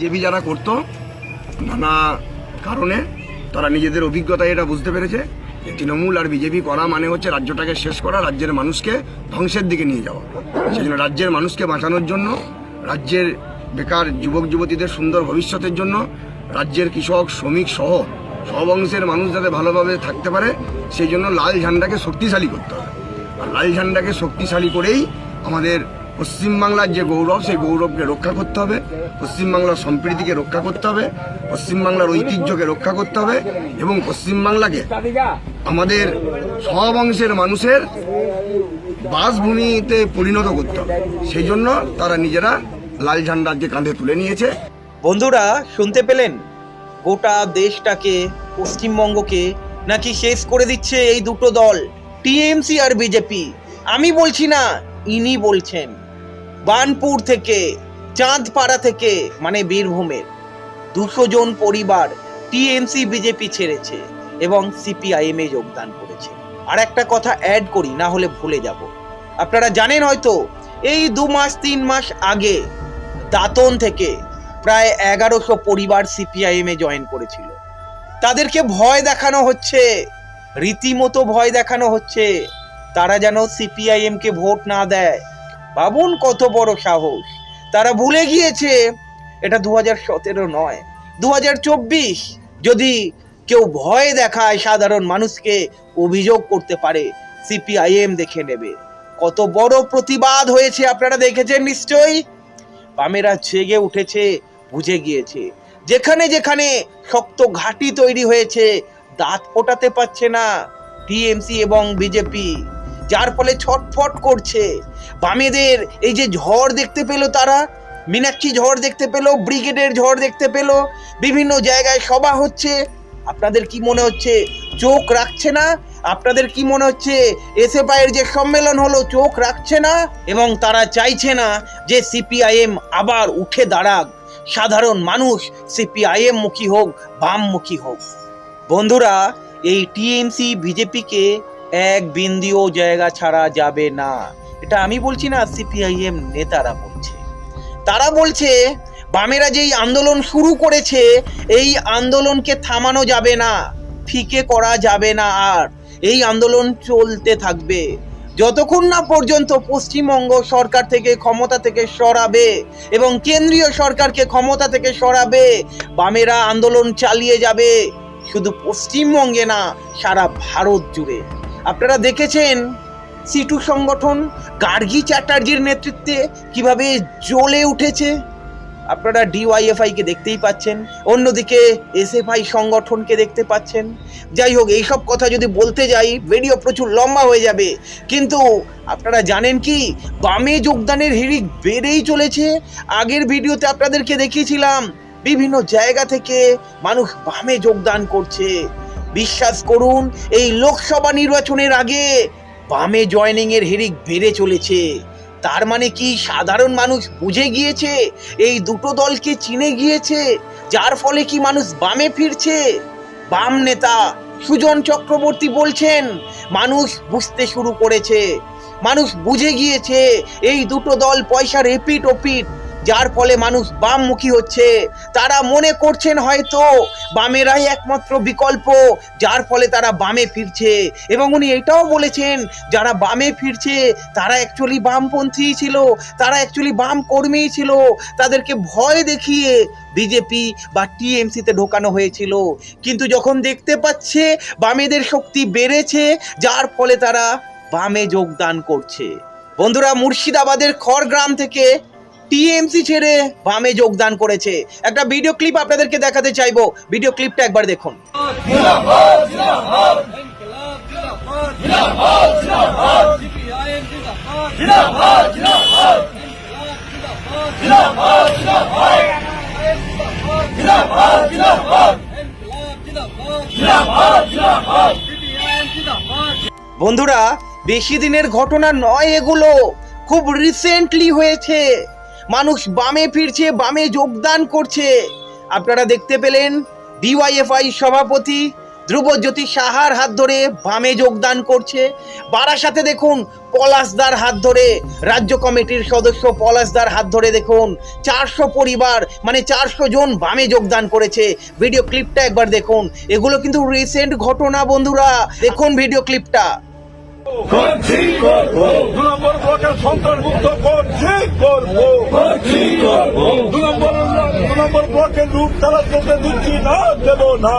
BJP যারা করতো, নানা কারণে তারা নিজেদের অভিজ্ঞতায় এটা বুঝতে পেরেছে যে তৃণমূল আর বিজেপি করা মানে হচ্ছে রাজ্যটাকে শেষ করা, রাজ্যের মানুষকে ধ্বংসের দিকে নিয়ে যাওয়া। সেই জন্য রাজ্যের মানুষকে বাঁচানোর জন্য, রাজ্যের বেকার যুবক যুবতীদের সুন্দর ভবিষ্যতের জন্য রাজ্যের কৃষক, শ্রমিক সহ সব অংশের মানুষ যাতে ভালোভাবে থাকতে পারে, সেই জন্য লাল ঝান্ডাকে শক্তিশালী করতে হবে। আর লাল ঝান্ডাকে শক্তিশালী করেই আমাদের পশ্চিমবাংলার যে গৌরব, সেই গৌরবকে রক্ষা করতে হবে। পশ্চিমবাংলার সম্প্রীতিকে রক্ষা করতে হবে। পশ্চিমবাংলার ঐতিহ্যকে রক্ষা করতে হবে এবং পশ্চিমবাংলাকে আমাদের সব অংশের মানুষের বাসভূমিতে পরিণত করতে হবে। সেই জন্য তারা নিজেরা লাল ঝান্ডাকে কাঁধে তুলে নিয়েছে। বন্ধুরা, শুনতে পেলেন? গোটা দেশটাকে, পশ্চিমবঙ্গকে নাকি শেষ করে দিচ্ছে এই দুটো দল? টিএমসি আর বিজেপি। আমি বলছি না, ইনি বলছেন। বানপুর থেকে, চাঁদপাড়া থেকে মানে বীরভূমের। দুশো জন পরিবার টিএমসি, বিজেপি ছেড়েছে এবং সিপিআইএম এ যোগদান করেছে। আর একটা কথা অ্যাড করি, না হলে ভুলে যাব। আপনারা জানেন হয়তো, এই দু মাস, তিন মাস আগে দাতন থেকে প্রায় এগারোশো পরিবার সিপিআইএম এ জয়েন করেছিল। তাদেরকে ভয় দেখানো হচ্ছে, রীতিমতো ভয় দেখানো হচ্ছে, তারা যেন সিপিআইএম কে ভোট না দেয়। ভাবুন কত বড় সাহস। তারা ভুলে গিয়েছে, এটা দু হাজার সতেরো নয় দু হাজার চব্বিশ যদি কেউ ভয় দেখায় সাধারণ মানুষকে, অভিযোগ করতে পারে, সিপিআইএম দেখে নেবে। কত বড় প্রতিবাদ হয়েছে, আপনারা দেখেছেন নিশ্চয়ই? বামেরা জেগে উঠেছে, বুঝে গিয়েছে। যেখানে যেখানে শক্ত ঘাঁটি তৈরি হয়েছে, দাঁত ফোটাতে পারছে না, টিএমসি এবং বিজেপি। যার ফলে ছটফট করছে। বামেদের এই যে ঝড় দেখতে পেল তারা, মীনাক্ষী ঝড় দেখতে পেল, ব্রিগেডের ঝড় দেখতে পেল, বিভিন্ন জায়গায় সভা হচ্ছে। আপনাদের কি মনে হচ্ছে চোখ রাখছে না? আপনাদের কি মনে হচ্ছে এসএফআই এর যে সম্মেলন হলো চোখ রাখছে না? এবং তারা চাইছে না যে সিপিআইএম আবার উঠে দাঁড়াক। সাধারণ মানুষ সিপিআইএম মুখী হোক, বামমুখী হোক। বন্ধুরা, এই টিএমসি, বিজেপিকে এক বিন্দুও জায়গা ছাড়া যাবে না। এটা আমি বলছি না, সিপিআইএম নেতারা বলছে। তারা বলছে, বামেরা যেই আন্দোলন শুরু করেছে, এই আন্দোলনকে থামানো যাবে না, ফিকে করা যাবে না আর। এই আন্দোলন চলতে থাকবে। যতক্ষণ না পর্যন্ত পশ্চিমবঙ্গ সরকার থেকে ক্ষমতা থেকে সরাবে এবং কেন্দ্রীয় সরকারকে ক্ষমতা থেকে সরাবে, বামেরা আন্দোলন চালিয়ে যাবে। শুধু পশ্চিমবঙ্গে না, সারা ভারত জুড়ে। আপনারা দেখেছেন সিটু সংগঠন, গার্গী চ্যাটার্জির নেতৃত্বে কীভাবে জ্বলে উঠেছে? আপনারা ডিওয়াইএফআই কে দেখতেই পাচ্ছেন, অন্যদিকে এসএফআই সংগঠনকে দেখতে পাচ্ছেন। যাই হোক, এইসব কথা যদি বলতে যাই ভিডিও প্রচুর লম্বা হয়ে যাবে। কিন্তু আপনারা জানেন কি, বামে যোগদানের হিড়িক বেড়েই চলেছে। আগের ভিডিওতে আপনাদেরকে দেখিয়েছিলাম, বিভিন্ন জায়গা থেকে মানুষ বামে যোগদান করছে। বিশ্বাস করুন, এই লোকসভা নির্বাচনের আগে বামে জয়নিং এর হিড়িক বেড়ে চলেছে। তার মানে কি সাধারণ মানুষ বুঝে গিয়েছে, এই দুটো দলকে চিনে গিয়েছে, যার ফলে কি মানুষ বামে ফিরছে? বাম নেতা সুজন চক্রবর্তী বলছেন, মানুষ বুঝতে শুরু করেছে। মানুষ বুঝে গিয়েছে, এই দুটো দল পয়সার এপিট ওপিট যার ফলে মানুষ বামমুখী হচ্ছে। তারা মনে করছেন হয়তো বামেরাই একমাত্র বিকল্প, যার ফলে তারা বামে ফিরছে। এবং উনি এটাও বলেছেন, যারা বামে ফিরছে, তারা অ্যাকচুয়ালি বামপন্থী ছিল, তারা অ্যাকচুয়ালি বাম কর্মী ছিল। তাদেরকে ভয় দেখিয়ে বিজেপি বা টিএমসিতে ঢোকানো হয়েছিল। কিন্তু যখন দেখতে পাচ্ছে বামেদের শক্তি বেড়েছে, যার ফলে তারা বামে যোগদান করছে। বন্ধুরা, মুর্শিদাবাদের খড়গ্রাম থেকে টিএমসি ছেড়ে বামে যোগদান করেছে। একটা ভিডিও ক্লিপ আপনাদেরকে দেখাতে চাইব। ভিডিও ক্লিপটা একবার দেখুন। বন্ধুরা, বেশি দিনের ঘটনা নয় এগুলো। খুব রিসেন্টলি হয়েছে। মানুষ বামে ফিরছে, বামে যোগদান করছে। আপনারা দেখতে পেলেন ডিওয়াইএফআই সভাপতি ধ্রুবজ্যোতি সাহার হাত ধরে বামে যোগদান করছে। বারাসাতে দেখুন পলাশদার হাত ধরে, রাজ্য কমিটির সদস্য পলাশদার হাত ধরে দেখুন, চারশো পরিবার মানে চারশো জন বামে যোগদান করেছে। ভিডিও ক্লিপটা একবার দেখুন। এগুলো কিন্তু রিসেন্ট ঘটনা বন্ধুরা। দেখুন ভিডিও ক্লিপটা করছি করব? দু নম্বর ব্লকের সন্ত্রাসমুক্ত করছি করব? করছি করব? দু নম্বর দু নম্বর ব্লকের লুট তারা চলতে দিচ্ছি না দেবো না।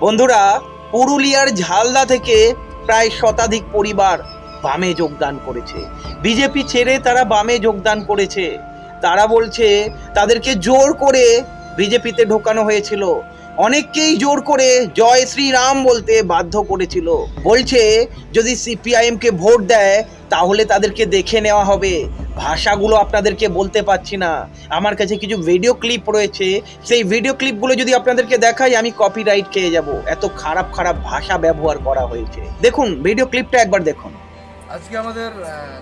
বন্ধুরা পুরুলিয়ার ঝালদা থেকে প্রায় শতাধিক পরিবার বামে যোগদান করেছে। বিজেপি ছেড়ে তারা বামে যোগদান করেছে। তারা বলছে তাদেরকে জোর করে বিজেপিতে ঢোকানো হয়েছিল। অনেককেই জোর করে জয় শ্রীরাম বলতে বাধ্য করেছিল। বলছে, যদি সিপিআইএম কে ভোট দেয়, তাহলে তাদেরকে দেখে নেওয়া হবে। ভাষাগুলো আপনাদেরকে বলতে পারছি না। আমার কাছে কিছু ভিডিও ক্লিপ রয়েছে। সেই ভিডিও ক্লিপগুলো যদি আপনাদেরকে দেখাই, আমি কপিরাইট খেয়ে যাব। এত খারাপ খারাপ ভাষা ব্যবহার করা হয়েছে। দেখুন ভিডিও ক্লিপটা একবার দেখুন। আজকে আমাদের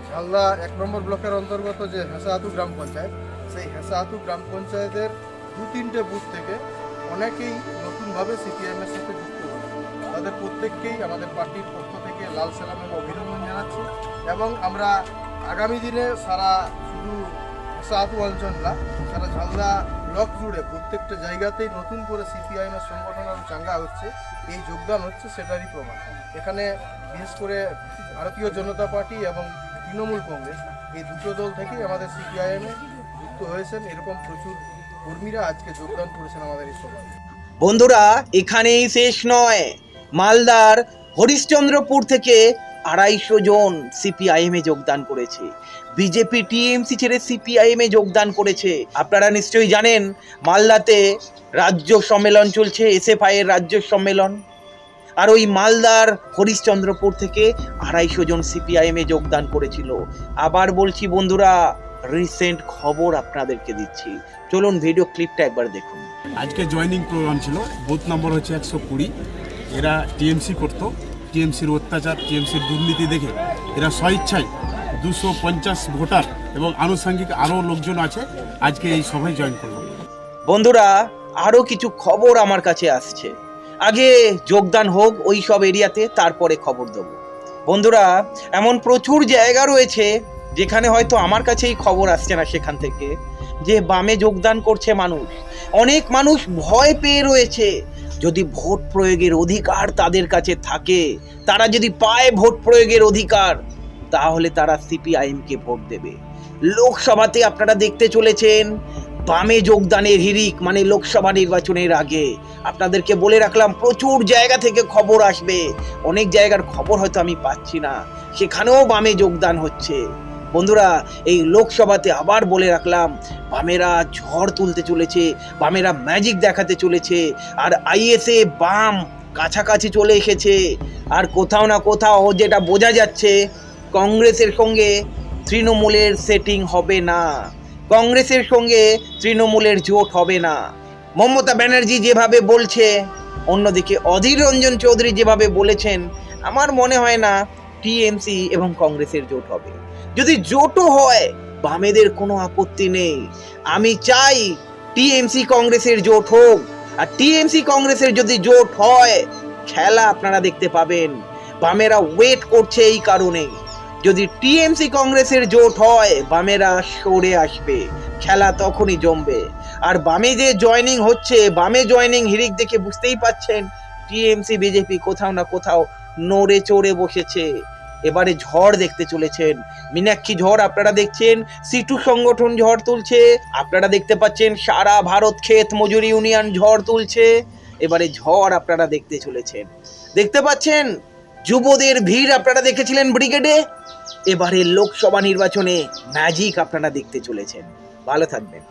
ঝালদা এক নম্বর ব্লকের অন্তর্গত যে হেসাহাতু গ্রাম পঞ্চায়েত, সেই হেসাহাতু গ্রাম পঞ্চায়েতের দু তিনটে বুথ থেকে অনেকেই নতুনভাবে সিপিএম এর সাথে যুক্ত হয়েছে। তাদের প্রত্যেককেই আমাদের পার্টির পক্ষ থেকে লাল সালাম এবং অভিনন্দন জানাচ্ছি এবং আমরা আগামী দিনে সারা শুধু সাত অঞ্চল না, সারা ঝালদা ব্লক জুড়ে প্রত্যেকটা জায়গাতেই নতুন করে সিপিআইএমের সংগঠন আরও চাঙ্গা হচ্ছে। এই যোগদান হচ্ছে সেটারই প্রমাণ। এখানে বিশেষ করে ভারতীয় জনতা পার্টি এবং তৃণমূল কংগ্রেস এই দুটো দল থেকেই আমাদের সিপিআইএমে যুক্ত হয়েছেন। এরকম প্রচুর কর্মীরা আজকে যোগদান করেছেন আমাদের এই সভায়। বন্ধুরা, এখানেই শেষ নয়। মালদার হরিশ্চন্দ্রপুর থেকে আড়াইশো জন সিপিআইএম যোগদান করেছে। বিজেপি টিএমসি ছেড়ে সিপিআইএম যোগদান করেছে। আপনারা নিশ্চয়ই জানেন, মালদাতে রাজ্য সম্মেলন চলছে, এসএফআই এর রাজ্য সম্মেলন। আর ওই মালদার হরিশ্চন্দ্রপুর থেকে আড়াইশো জন সিপিআইএম যোগদান করেছিল। আবার বলছি বন্ধুরা রিসেন্ট খবর আপনাদেরকে দিচ্ছি। চলুন ভিডিও ক্লিপটা একবার দেখুন। আজকে জয়েনিং প্রোগ্রাম ছিল বুথ নম্বর হচ্ছে একশো কুড়ি। এরা টিএমসি করতো টিএমসির অত্যাচার টিএমসির দুর্নীতি দেখে এরা স্বইচ্ছায় দুশো পঞ্চাশ ভোটার এবং আনুষঙ্গিক আরও লোকজন আছে আজকে এই সভায় জয়েন করল। বন্ধুরা আরও কিছু খবর আমার কাছে আসছে। আগে যোগদান হোক ওই সব এরিয়াতে তারপরে খবর দেবো। বন্ধুরা এমন প্রচুর জায়গা রয়েছে যেখানে হয়তো আমার কাছেই খবর আসছে না সেখান থেকে, যে বামে যোগদান করছে মানুষ। অনেক মানুষ ভয় পেয়ে রয়েছে। যদি ভোট প্রয়োগের অধিকার তাদের কাছে থাকে, তারা যদি পায় ভোট প্রয়োগের অধিকার, তাহলে তারা সিপিআইএমকে ভোট দেবে। লোকসভাতে আপনারা দেখতে চলেছেন, বামে যোগদানের হিরিক মানে লোকসভা নির্বাচনের আগে। আপনাদেরকে বলে রাখলাম, প্রচুর জায়গা থেকে খবর আসবে। অনেক জায়গার খবর হয়তো আমি পাচ্ছি না। সেখানেও বামে যোগদান হচ্ছে। বন্ধুরা, এই লোকসভাতে আবার বলে রাখলাম, বামেরা ঝড় তুলতে চলেছে, বামেরা ম্যাজিক দেখাতে চলেছে, আর আইএসএ বাম কাছাকাছি চলে এসেছে। আর কোথাও না কোথাও যেটা বোঝা যাচ্ছে, কংগ্রেসের সঙ্গে তৃণমূলের সেটিং হবে না। কংগ্রেসের সঙ্গে তৃণমূলের জোট হবে না। মমতা ব্যানার্জি যেভাবে বলছে, অন্যদিকে অধীর রঞ্জন চৌধুরী যেভাবে বলেছেন, আমার মনে হয় না টিএমসি এবং কংগ্রেসের জোট হবে। যদি জোটও হয়, বামেদের কোনো আপত্তি নেই। আমি চাই টিএমসি কংগ্রেসের জোট হোক, আর টিএমসি কংগ্রেসের যদি জোট হয়, খেলা আপনারা দেখতে পাবেন। বামেরা ওয়েট করছে এই কারণেই যদি টিএমসি কংগ্রেসের জোট হয়, বামেরা সরে আসবে। খেলা তখনই জমবে। আর বামে যে জয়নিং হচ্ছে, বামে জয়নিং হিরিক দেখে বুঝতেই পাচ্ছেন, টিএমসি, বিজেপি কোথাও না কোথাও নড়ে চড়ে বসেছে। এবারে ঝড় দেখতে চলেছেন। মীনাক্ষী ঝড় আপনারা দেখছেন, সিটু সংগঠন ঝড় তুলছে, আপনারা দেখতে পাচ্ছেন সারা ভারত ক্ষেত মজুরি ইউনিয়ন ঝড় তুলছে, এবারে ঝড় আপনারা দেখতে চলেছেন। দেখতে পাচ্ছেন, যুবদের ভিড় আপনারা দেখেছিলেন ব্রিগেডে? এবারে লোকসভা নির্বাচনে ম্যাজিক আপনারা দেখতে চলেছেন। ভালো থাকবেন।